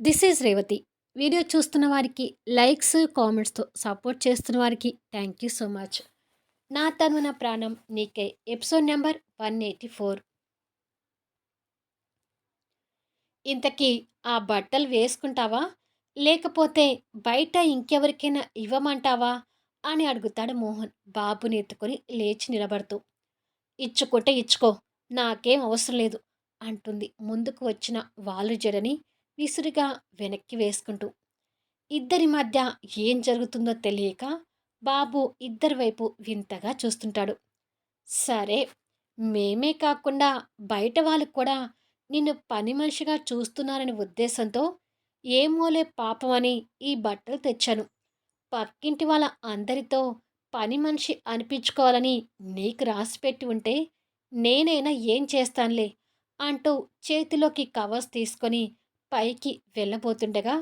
This is Revathi. Video చూస్తున్న వారికి likes, కామెంట్స్‌తో support చేస్తున్న వారికి థ్యాంక్ యూ సో మచ్. నా తను నా ప్రాణం నీకై ఎపిసోడ్ నెంబర్ 184. ఇంతకీ ఆ బట్టలు వేసుకుంటావా? లేకపోతే బయట ఇంకెవరికైనా ఇవ్వమంటావా? అని అడుగుతాడు మోహన్ బాబుని ఎత్తుకొని లేచి నిలబడుతూ. ఇచ్చుకుంటే ఇచ్చుకో నాకేం అవసరం లేదు అంటుంది ముందుకు వచ్చిన వాళ్ళు జడని విసురుగా వెనక్కి వేసుకుంటూ. ఇద్దరి మధ్య ఏం జరుగుతుందో తెలియక బాబు ఇద్దరి వైపు వింతగా చూస్తుంటాడు. సరే మేమే కాకుండా బయట వాళ్ళు కూడా నిన్ను పని మనిషిగా చూస్తున్నారనే ఉద్దేశంతో ఏమోలే అని ఈ బట్టలు తెచ్చాను. పక్కింటి వాళ్ళ అందరితో పని మనిషి అనిపించుకోవాలని నీకు రాసిపెట్టి ఉంటే నేనైనా ఏం చేస్తానులే అంటూ చేతిలోకి కవర్స్ తీసుకొని పైకి వెళ్ళబోతుండగా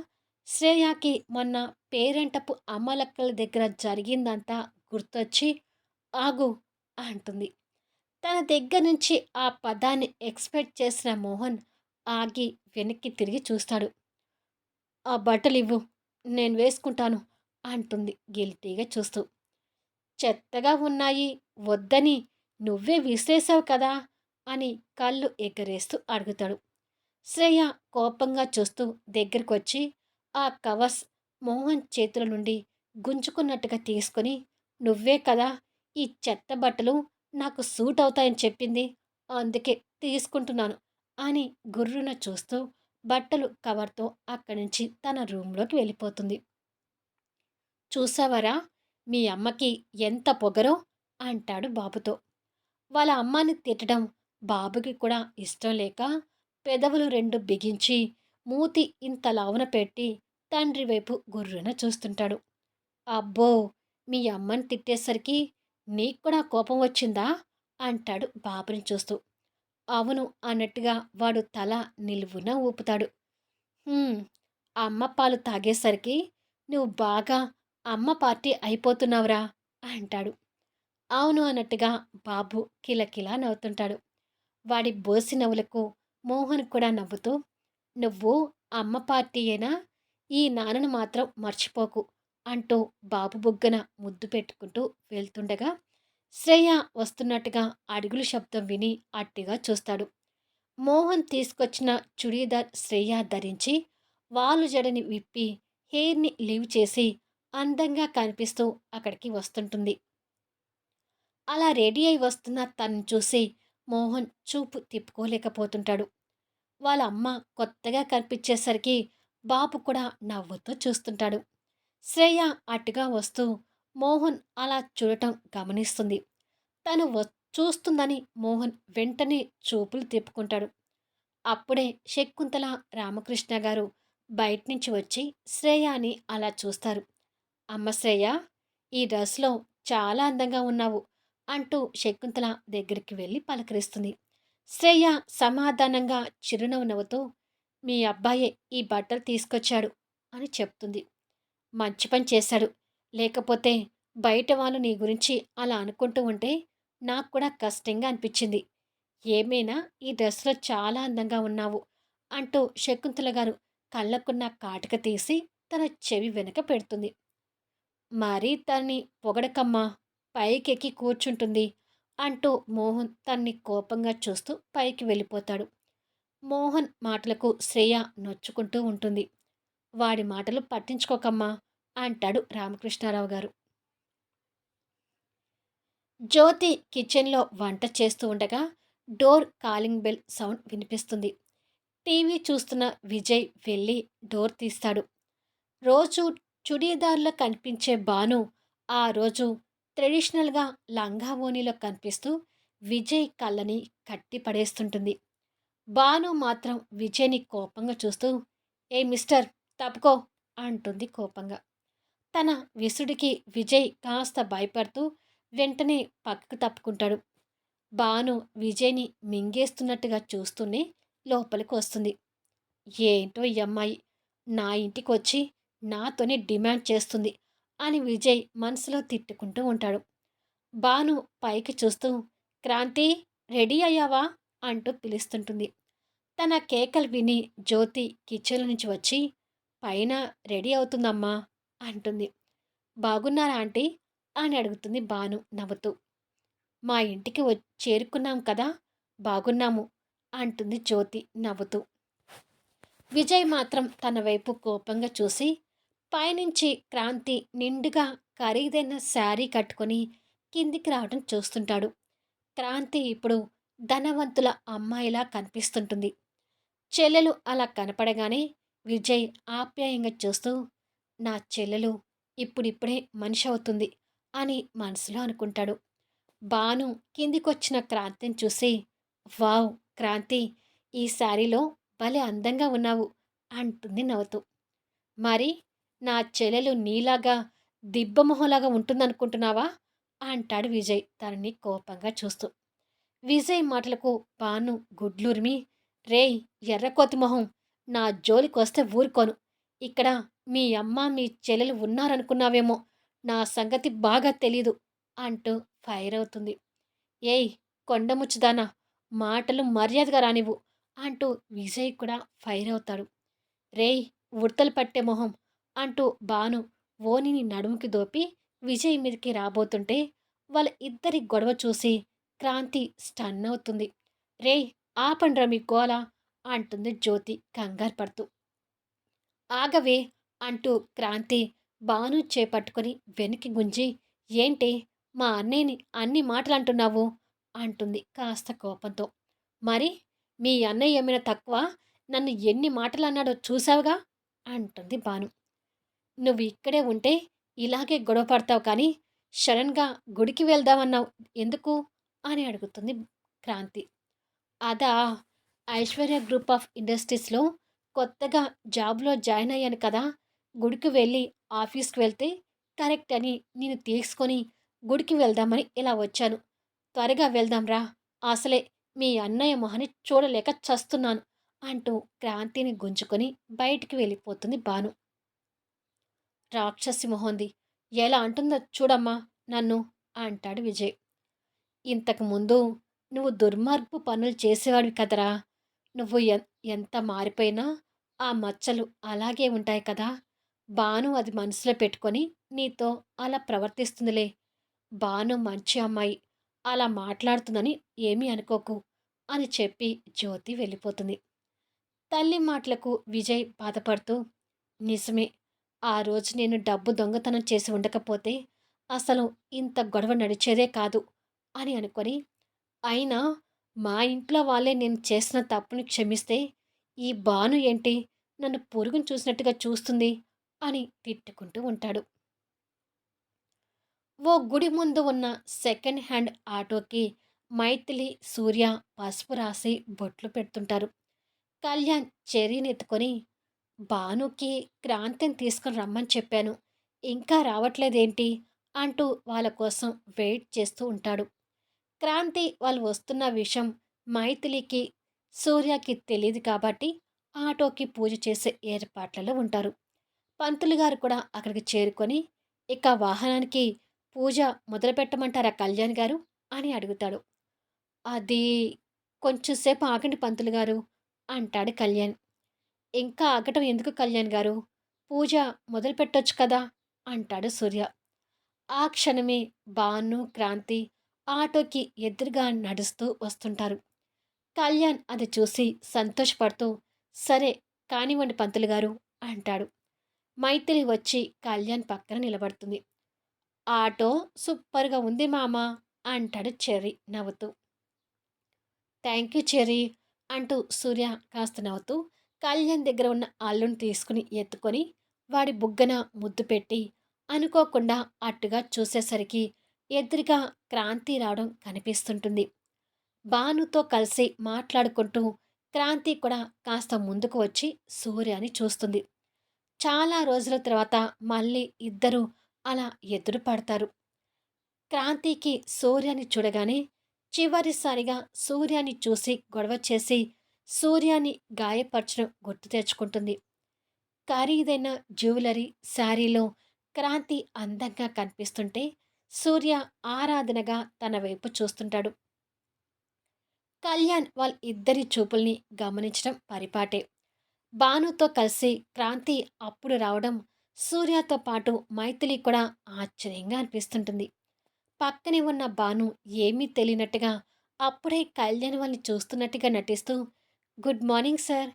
శ్రేయాకి మొన్న పేరెంటపు అమ్మలక్కల దగ్గర జరిగిందంతా గుర్తొచ్చి ఆగు అంటుంది. తన దగ్గర నుంచి ఆ పదాన్ని ఎక్స్పెక్ట్ చేసిన మోహన్ ఆగి వెనక్కి తిరిగి చూస్తాడు. ఆ బట్టలు ఇవ్వు నేను వేసుకుంటాను అంటుంది గిల్టీగా చూస్తూ. చెత్తగా ఉన్నాయి వద్దని నువ్వే విసిరేసావు కదా అని కళ్ళు ఎగరేస్తూ అడుగుతాడు. శ్రేయ కోపంగా చూస్తూ దగ్గరికి వచ్చి ఆ కవర్స్ మోహన్ చేతుల నుండి గుంజుకున్నట్టుగా తీసుకొని నువ్వే కదా ఈ చెత్త బట్టలు నాకు సూట్ అవుతాయని చెప్పింది అందుకే తీసుకుంటున్నాను అని గుర్రున చూస్తూ బట్టలు కవర్తో అక్కడి నుంచి తన రూమ్లోకి వెళ్ళిపోతుంది. చూసావరా మీ అమ్మకి ఎంత పొగరో అంటాడు బాబుతో. వాళ్ళ అమ్మాని తిట్టడం బాబుకి కూడా ఇష్టం లేక పెదవులు రెండు బిగించి మూతి ఇంత లావున పెట్టి తండ్రి వైపు గుర్రున చూస్తుంటాడు. అబ్బో! మీ అమ్మని తిట్టేసరికి నీకు కూడా కోపం వచ్చిందా? అంటాడు బాబుని చూస్తూ. అవును అన్నట్టుగా వాడు తల నిలువున ఊపుతాడు. అమ్మ పాలు తాగేసరికి నువ్వు బాగా అమ్మ పార్టీ అయిపోతున్నావురా అంటాడు. అవును అన్నట్టుగా బాబు కిలకిలా నవ్వుతుంటాడు. వాడి బోసి నవ్వులకు మోహన్ కూడా నవ్వుతూ నువ్వు అమ్మ పార్టీయేనా ఈ నాన్నను మాత్రం మర్చిపోకు అంటూ బాబు బుగ్గన ముద్దు పెట్టుకుంటూ వెళ్తుండగా శ్రేయ వస్తున్నట్టుగా అడుగుల శబ్దం విని అట్టిగా చూస్తాడు. మోహన్ తీసుకొచ్చిన చుడీదార్ శ్రేయ ధరించి వాళ్ళు జడని విప్పి హెయిర్ని లీవ్ చేసి అందంగా కనిపిస్తూ అక్కడికి వస్తుంటుంది. అలా రెడీ అయి వస్తున్న తను చూసి మోహన్ చూపు తిప్పుకోలేకపోతుంటాడు. వాళ్ళ అమ్మ కొత్తగా కనిపించేసరికి బాబు కూడా నవ్వుతూ చూస్తుంటాడు. శ్రేయ అటుగా వస్తూ మోహన్ అలా చూడటం గమనిస్తుంది. తను చూస్తుందని మోహన్ వెంటనే చూపులు తిప్పుకుంటాడు. అప్పుడే శకుంతల రామకృష్ణ గారు బయట నుంచి వచ్చి శ్రేయాని అలా చూస్తారు. అమ్మ శ్రేయ ఈ డ్రెస్లో చాలా అందంగా ఉన్నావు. అంటూ శకుంతల దగ్గరికి వెళ్ళి పలకరిస్తుంది. శ్రేయ సమాధానంగా చిరునవ్వు నవ్వుతో మీ అబ్బాయే ఈ బట్టలు తీసుకొచ్చాడు అని చెప్తుంది. మంచి పని చేశాడు. లేకపోతే బయట వాళ్ళు నీ గురించి అలా అనుకుంటూ ఉంటే నాకు కూడా కష్టంగా అనిపించింది. ఏమైనా ఈ డ్రెస్లో చాలా అందంగా ఉన్నావు అంటూ శకుంతల గారు కళ్ళకున్న కాటిక తీసి తన చెవి వెనక పెడుతుంది. మరీ తన్ని పొగడకమ్మా. పైకెక్కి కూర్చుంటుంది అంటూ మోహన్ తన్ని కోపంగా చూస్తూ పైకి వెళ్ళిపోతాడు. మోహన్ మాటలకు శ్రేయ నొచ్చుకుంటూ ఉంటుంది. వాడి మాటలు పట్టించుకోకమ్మా అంటాడు రామకృష్ణారావు గారు. జ్యోతి కిచెన్లో వంట చేస్తూ ఉండగా డోర్ కాలింగ్ బెల్ సౌండ్ వినిపిస్తుంది. టీవీ చూస్తున్న విజయ్ వెళ్ళి డోర్ తీస్తాడు. రోజు చుడీదార్లో కనిపించే బాను ఆ రోజు ట్రెడిషనల్గా లంగా ఓణిలో కనిపిస్తూ విజయ్ కళ్ళని కట్టి పడేస్తుంటుంది. బాను మాత్రం విజయ్ని కోపంగా చూస్తూ ఏ మిస్టర్ తప్పుకో అంటుంది కోపంగా. తన విసుడికి విజయ్ కాస్త భయపడుతూ వెంటనే పక్కకు తప్పుకుంటాడు. బాను విజయ్ని మింగేస్తున్నట్టుగా చూస్తూనే లోపలికి వస్తుంది. ఏంటో ఈ అమ్మాయి నా ఇంటికి వచ్చి నాతోనే డిమాండ్ చేస్తుంది. అని విజయ్ మనసులో తిట్టుకుంటూ ఉంటాడు. బాను పైకి చూస్తూ క్రాంతి రెడీ అయ్యావా? అంటూ పిలుస్తుంటుంది. తన కేకలు విని జ్యోతి కిచెన్ నుంచి వచ్చి పైన రెడీ అవుతుందమ్మా అంటుంది. బాగున్నారా ఆంటీ? అని అడుగుతుంది బాను నవ్వుతూ. మా ఇంటికి వ చేరుకున్నాం కదా బాగున్నాము అంటుంది జ్యోతి నవ్వుతూ. విజయ్ మాత్రం తన వైపు కోపంగా చూసి పైనుంచి క్రాంతి నిండుగా ఖరీదైన శారీ కట్టుకొని కిందికి రావడం చూస్తుంటాడు. క్రాంతి ఇప్పుడు ధనవంతుల అమ్మాయిలా కనిపిస్తుంటుంది. చెల్లెలు అలా కనపడగానే విజయ్ ఆప్యాయంగా చూస్తూ నా చెల్లెలు ఇప్పుడిప్పుడే మనిషి అవుతుంది అని మనసులో అనుకుంటాడు. బాను కిందికొచ్చిన క్రాంతిని చూసి వావ్ క్రాంతి ఈ శారీలో భలే అందంగా ఉన్నావు అంటుంది నవ్వుతూ. మరి నా చెల్లెలు నీలాగా దిబ్బమొహంలాగా ఉంటుందనుకుంటున్నావా? అంటాడు విజయ్ తనని కోపంగా చూస్తూ. విజయ్ మాటలకు పాను గుడ్లూరిమి రేయ్ ఎర్రకోతి మొహం నా జోలికొస్తే ఊరుకోను. ఇక్కడ మీ అమ్మ మీ చెల్లెలు ఉన్నారనుకున్నావేమో నా సంగతి బాగా తెలీదు అంటూ ఫైర్ అవుతుంది. ఏయ్ కొండముచ్చుదానా మాటలు మర్యాదగా రానివ్వు అంటూ విజయ్ కూడా ఫైర్ అవుతాడు. రేయ్ ఉడతలు పట్టే మొహం అంటూ బాను ఓనిని నడుముకి దోపి విజయ్ మీదకి రాబోతుంటే వాళ్ళ ఇద్దరి గొడవ చూసి క్రాంతి స్టన్ అవుతుంది. రేయ్ ఆపండ్రా మీ గోల అంటుంది జ్యోతి కంగారు పడుతూ. ఆగవే అంటూ క్రాంతి బాను చేపట్టుకొని వెనక్కి గుంజి ఏంటి మా అన్నయ్యని అన్ని మాటలు అంటున్నావు అంటుంది కాస్త కోపంతో. మరి మీ అన్నయ్య ఏమైనా తక్కువ? నన్ను ఎన్ని మాటలు అన్నాడో చూసావుగా? అంటుంది బాను నువ్వు ఇక్కడే ఉంటే ఇలాగే గొడవ పడతావు కానీ సడన్గా గుడికి వెళ్దామన్నావు ఎందుకు? అని అడుగుతుంది క్రాంతి. అదా ఐశ్వర్య గ్రూప్ ఆఫ్ ఇండస్ట్రీస్లో కొత్తగా జాబ్లో జాయిన్ అయ్యాను కదా గుడికి వెళ్ళి ఆఫీస్కి వెళ్తే కరెక్ట్ అని నేను తీసుకొని గుడికి వెళ్దామని ఇలా వచ్చాను. త్వరగా వెళ్దాంరా అసలే మీ అన్నయ్య మొహని చూడలేక చస్తున్నాను అంటూ క్రాంతిని గుంజుకొని బయటికి వెళ్ళిపోతుంది బాను రాక్షసి మొహంది. ఎలా అంటుందో చూడమ్మా నన్ను అంటాడు విజయ్. ఇంతకు ముందు నువ్వు దుర్మార్గపు పనులు చేసేవాడివి కదరా. నువ్వు ఎంత మారిపోయినా ఆ మచ్చలు అలాగే ఉంటాయి కదా. బాను అది మనసులో పెట్టుకొని నీతో అలా ప్రవర్తిస్తుందిలే. బాను మంచి అమ్మాయి. అలా మాట్లాడుతుందని ఏమీ అనుకోకు అని చెప్పి జ్యోతి వెళ్ళిపోతుంది. తల్లి మాటలకు విజయ్ బాధపడుతూ నిజమే ఆ రోజు నేను డబ్బు దొంగతనం చేసి ఉండకపోతే అసలు ఇంత గొడవ నడిచేదే కాదు అని అనుకొని అయినా మా ఇంట్లో వాళ్ళే నేను చేసిన తప్పుని క్షమిస్తే ఈ బాను ఏంటి? నన్ను పొరుగును చూసినట్టుగా చూస్తుంది అని తిట్టుకుంటూ ఉంటాడు. ఓ గుడి ముందు ఉన్న సెకండ్ హ్యాండ్ ఆటోకి మైథిలి సూర్య పసుపు రాసి బొట్లు పెడుతుంటారు. కళ్యాణ్ చెరీని ఎత్తుకొని భానుకి క్రాంతిని తీసుకుని రమ్మని చెప్పాను. ఇంకా రావట్లేదేంటి? అంటూ వాళ్ళ కోసం వెయిట్ చేస్తూ ఉంటాడు. క్రాంతి వాళ్ళు వస్తున్న విషయం మైథిలికి సూర్యకి తెలియదు కాబట్టి ఆటోకి పూజ చేసే ఏర్పాట్లలో ఉంటారు. పంతులు గారు కూడా అక్కడికి చేరుకొని ఇక వాహనానికి పూజ మొదలు పెట్టమంటారా కళ్యాణ్ గారు? అని అడుగుతాడు. అది కొంచెంసేపు ఆగండి పంతులు గారు అంటాడు కళ్యాణ్. ఇంకా ఆగటం ఎందుకు కళ్యాణ్ గారు? పూజ మొదలు పెట్టొచ్చు కదా! అంటాడు సూర్య. ఆ క్షణమే బాను క్రాంతి ఆటోకి ఎదురుగా నడుస్తూ వస్తుంటారు. కళ్యాణ్ అది చూసి సంతోషపడుతూ సరే కానివ్వండి పంతులు గారు అంటాడు. మైత్రి వచ్చి కళ్యాణ్ పక్కన నిలబడుతుంది. ఆటో సూపర్గా ఉంది మామ అంటాడు చెర్రీ నవ్వుతూ. థ్యాంక్ యూ చెర్రీ అంటూ సూర్య కాస్త నవ్వుతూ కళ్యాణ్ దగ్గర ఉన్న అల్లుని తీసుకుని ఎత్తుకొని వాడి బుగ్గన ముద్దు పెట్టి అనుకోకుండా అట్టుగా చూసేసరికి ఎదురుగా క్రాంతి రావడం కనిపిస్తుంటుంది. బానుతో కలిసి మాట్లాడుకుంటూ క్రాంతి కూడా కాస్త ముందుకు వచ్చి సూర్యని చూస్తుంది. చాలా రోజుల తర్వాత మళ్ళీ ఇద్దరు అలా ఎదురు పడతారు. క్రాంతికి సూర్యాన్ని చూడగానే చివరిసారిగా సూర్యాన్ని చూసి గొడవ చేసి సూర్యాన్ని గాయపరచడం గుర్తు తెచ్చుకుంటుంది. ఖరీదైన జ్యువెలరీ శారీలో క్రాంతి అందంగా కనిపిస్తుంటే సూర్య ఆరాధనగా తన వైపు చూస్తుంటాడు. కళ్యాణ్ వాళ్ళ ఇద్దరి చూపుల్ని గమనించడం పరిపాటే. భానుతో కలిసి క్రాంతి అప్పుడు రావడం సూర్యతో పాటు మైథిలి కూడా ఆశ్చర్యంగా అనిపిస్తుంటుంది. పక్కనే ఉన్న భాను ఏమీ తెలియనట్టుగా అప్పుడే కళ్యాణ్ వాళ్ళని చూస్తున్నట్టుగా నటిస్తూ good morning sir.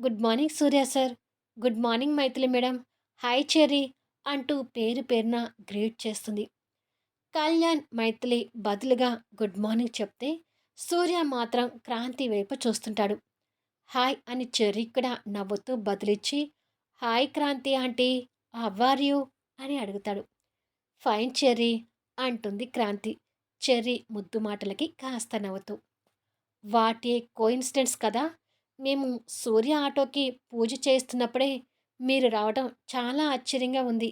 Good morning Surya sir. Good morning Maithili madam. Hi Cherry అంటూ పేరు పేరున గ్రీట్ చేస్తుంది. కళ్యాణ్ మైథిలి బదులుగా గుడ్ మార్నింగ్ చెప్తే సూర్య మాత్రం క్రాంతి వైపు చూస్తుంటాడు. హాయ్ అని చెర్రీ కూడా నవ్వుతూ బదిలిచ్చి hi Kranthi aunty how are you? అని అడుగుతాడు. ఫైన్ చెర్రీ అంటుంది క్రాంతి. చెర్రీ ముద్దు మాటలకి కాస్త నవ్వుతూ వాటి కోయిన్సిడెంట్స్ కదా? మేము సూర్య ఆటోకి పూజ చేస్తున్నప్పుడే మీరు రావడం చాలా ఆశ్చర్యంగా ఉంది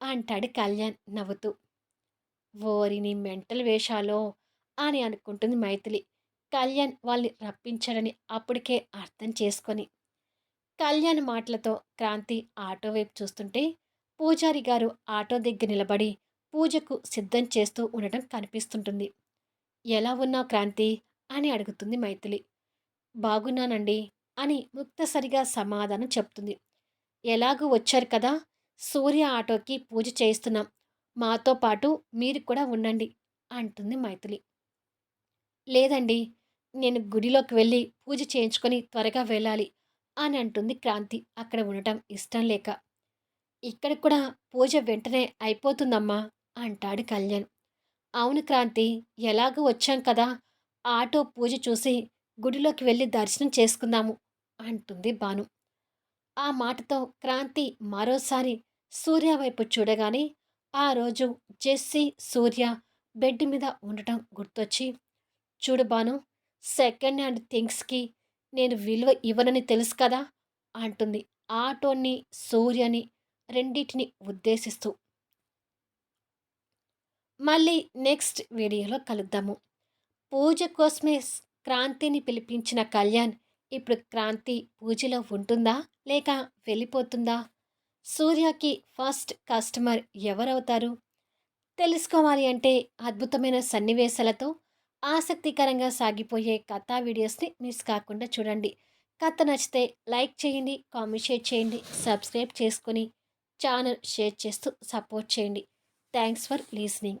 అంటాడు కళ్యాణ్ నవ్వుతూ. ఓరిని మెంటల్ వేషాలో అని అనుకుంటుంది మైథిలి. కళ్యాణ్ వాళ్ళని రప్పించాడని అప్పటికే అర్థం చేసుకొని. కళ్యాణ్ మాటలతో క్రాంతి ఆటో వైపు చూస్తుంటే పూజారి గారు ఆటో దగ్గర నిలబడి పూజకు సిద్ధం చేస్తూ ఉండటం కనిపిస్తుంటుంది. ఎలా ఉన్నావు క్రాంతి? అని అడుగుతుంది మైథిలి. బాగున్నానండి అని ముక్తసరిగా సమాధానం చెప్తుంది. ఎలాగూ వచ్చారు కదా సూర్య ఆటోకి పూజ చేయిస్తున్నాం. మాతో పాటు మీరు కూడా ఉండండి అంటుంది మైథిలి. లేదండి నేను గుడిలోకి వెళ్ళి పూజ చేయించుకొని త్వరగా వెళ్ళాలి అని అంటుంది క్రాంతి అక్కడ ఉండటం ఇష్టం లేక. ఇక్కడ కూడా పూజ వెంటనే అయిపోతుందమ్మా అంటాడు కళ్యాణ్. అవును క్రాంతి ఎలాగూ వచ్చాం కదా ఆటో పూజ చూసి గుడిలోకి వెళ్ళి దర్శనం చేసుకుందాము అంటుంది భాను. ఆ మాటతో క్రాంతి మరోసారి సూర్య వైపు చూడగానే ఆ రోజు జెస్సీ సూర్య బెడ్ మీద ఉండటం గుర్తొచ్చి చూడు బాను సెకండ్ హ్యాండ్ థింగ్స్కి నేను విలువ ఇవ్వనని తెలుసు కదా అంటుంది ఆటోని సూర్యని రెండింటిని ఉద్దేశిస్తూ. మళ్ళీ నెక్స్ట్ వీడియోలో కలుద్దాము. పూజ కోసమే క్రాంతిని పిలిపించిన కళ్యాణ్ ఇప్పుడు క్రాంతి పూజలో ఉంటుందా? లేక వెళ్ళిపోతుందా? సూర్యకి ఫస్ట్ కస్టమర్ ఎవరవుతారు? తెలుసుకోవాలి అంటే అద్భుతమైన సన్నివేశాలతో ఆసక్తికరంగా సాగిపోయే కథా వీడియోస్ని మిస్ కాకుండా చూడండి. కథ నచ్చితే లైక్ చేయండి కామెంట్ షేర్ చేయండి సబ్స్క్రైబ్ చేసుకొని ఛానల్ షేర్ చేస్తూ సపోర్ట్ చేయండి. Thanks for listening.